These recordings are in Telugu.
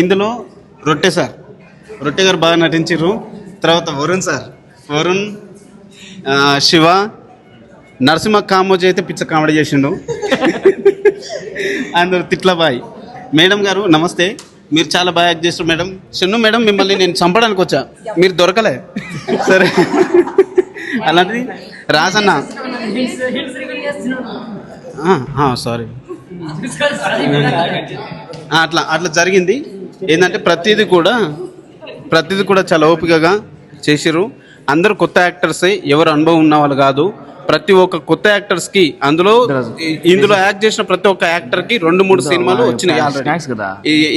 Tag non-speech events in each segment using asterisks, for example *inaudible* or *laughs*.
ఇందులో రొట్టె సార్. రొట్టె గారు బాగా నటించారు తర్వాత వరుణ్ సార్. వరుణ్ శివ నరసింహ కామోజీ అయితే పిచ్చ కామెడీ చేసిండు. *laughs* అందరు తిట్లబాయ్. మేడం గారు నమస్తే. మీరు చాలా బాగా యాక్ట్ చేస్తారు మేడం. చిన్ను మేడం మిమ్మల్ని నేను చంపడానికి వచ్చా. మీరు దొరకలే. *laughs* సరే. అలాంటిది రాజన్న. సారీ *laughs* అట్లా అట్లా జరిగింది. ఏంటంటే ప్రతిదీ కూడా ప్రతిదీ కూడా చాలా ఓపికగా చేసిర్రు. అందరు కొత్త యాక్టర్సే ఎవరు అనుభవం ఉన్న వాళ్ళు కాదు. ప్రతి ఒక్క కొత్త యాక్టర్స్కి అందులో ఇందులో యాక్ట్ చేసిన ప్రతి ఒక్క యాక్టర్కి రెండు మూడు సినిమాలు వచ్చినాయి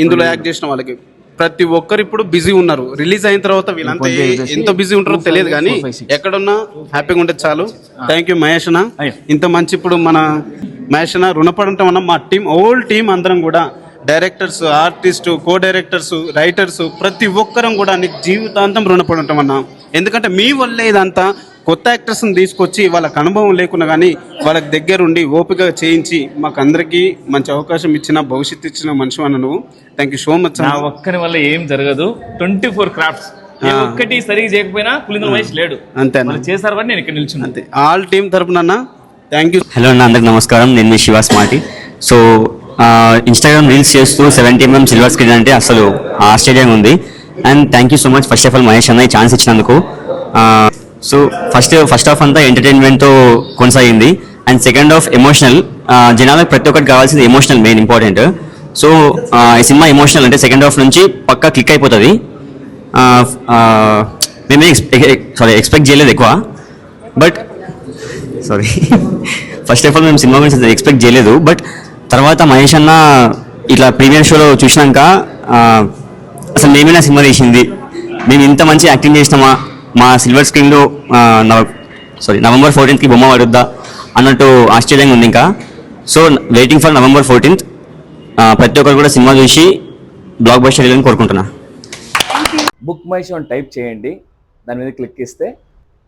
ఇందులో యాక్ట్ చేసిన వాళ్ళకి. ప్రతి ఒక్కరు ఇప్పుడు బిజీ ఉన్నారు. రిలీజ్ అయిన తర్వాత వీళ్ళంతా ఎంత బిజీ ఉంటారో తెలియదు కానీ ఎక్కడున్నా హ్యాపీగా ఉంటే చాలు. థ్యాంక్ యూ మహేష్ ఇంత మంచి ఇప్పుడు మన మహేష్ అన్న రుణపడి ఉంటాం అన్న మా టీం ఓల్ టీం అందరం కూడా directors artist co directors writers ప్రతి ఒక్కరం కూడా నీకు జీవితాంతం రుణపడి ఉంటామన్నా. ఎందుకంటే మీ వల్లే ఇదంతా కొత్త యాక్టర్స్ని తీసుకొచ్చి వాళ్ళకి అనుభవం లేకున్నా కానీ వాళ్ళకి దగ్గరుండి ఓపిక చేయించి మాకు అందరికీ మంచి అవకాశం ఇచ్చిన భవిష్యత్తు ఇచ్చిన మనిషి అన్న నువ్వు. థ్యాంక్ యూ సో మచ్ నా ఒక్కరి వల్ల ఏం జరగదు. ట్వంటీ ఫోర్ క్రాఫ్ట్స్ ఏ ఒక్కటి సరిగ్గా చేయకపోయినా పులింద్ర మహేష్ లేడు. అంతే చేశారు నేను ఇక్కడ నిల్చున్నాను అంతే. ఆల్ టీం తరపున థ్యాంక్ యూ హలో అన్న అందరికి నమస్కారం. నేను మీ Shiva Smarty. So Instagram reels చేస్తూ సెవెంటీ ఎంఎం సిల్వర్ స్క్రీన్ అంటే అసలు ఆశ్చర్యంగా ఉంది. And thank you so much first of all Mahesh అన్న ఈ ఛాన్స్ ఇచ్చినందుకు సో ఫస్ట్ ఫస్ట్ ఆఫ్ అంతా ఎంటర్టైన్మెంట్తో కొనసాగింది. అండ్ సెకండ్ ఆఫ్ ఎమోషనల్ జనాలకు ప్రతి ఒక్కటి కావాల్సింది ఎమోషనల్ మెయిన్ ఇంపార్టెంట్ సో ఈ సినిమా ఎమోషనల్ అంటే సెకండ్ హాఫ్ నుంచి పక్కా క్లిక్ అయిపోతుంది. మేమే సారీ ఎక్స్పెక్ట్ చేయలేదు ఎక్కువ. But sorry first of all మేము సినిమా గురించి ఎక్స్పెక్ట్ చేయలేదు. బట్ తర్వాత మహేష్ అన్న ఇట్లా ప్రీమియర్ షోలో చూసినాక అసలు మేమైనా సినిమా తీసింది. మేము ఇంత మంచి యాక్టింగ్ చేసినామా? మా సిల్వర్ స్క్రీన్లో సారీ నవంబర్ ఫోర్టీన్త్కి బొమ్మ పడుద్దా? అన్నట్టు ఆశ్చర్యంగా ఉంది ఇంకా. So waiting for November fourteenth ప్రతి ఒక్కరు కూడా సినిమా చూసి బ్లాక్ బస్టర్ వెళ్ళాలని కోరుకుంటున్నా. బుక్ మై షో అని టైప్ చేయండి. దాని మీద క్లిక్ ఇస్తే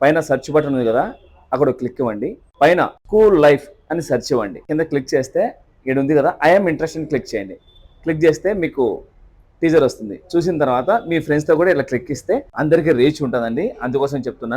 పైన సెర్చ్ బటన్ ఉంది కదా అక్కడ క్లిక్ ఇవ్వండి. పైన కూల్ లైఫ్ అని సెర్చ్ ఇవ్వండి. కింద క్లిక్ చేస్తే ఇక్కడ ఉంది కదా ఐఎమ్ ఇంట్రెస్ట్ క్లిక్ చేయండి. క్లిక్ చేస్తే మీకు టీజర్ వస్తుంది. చూసిన తర్వాత మీ ఫ్రెండ్స్తో కూడా ఇలా క్లిక్ ఇస్తే అందరికీ రీచ్ ఉంటుందండి. అందుకోసం చెప్తున్నాను.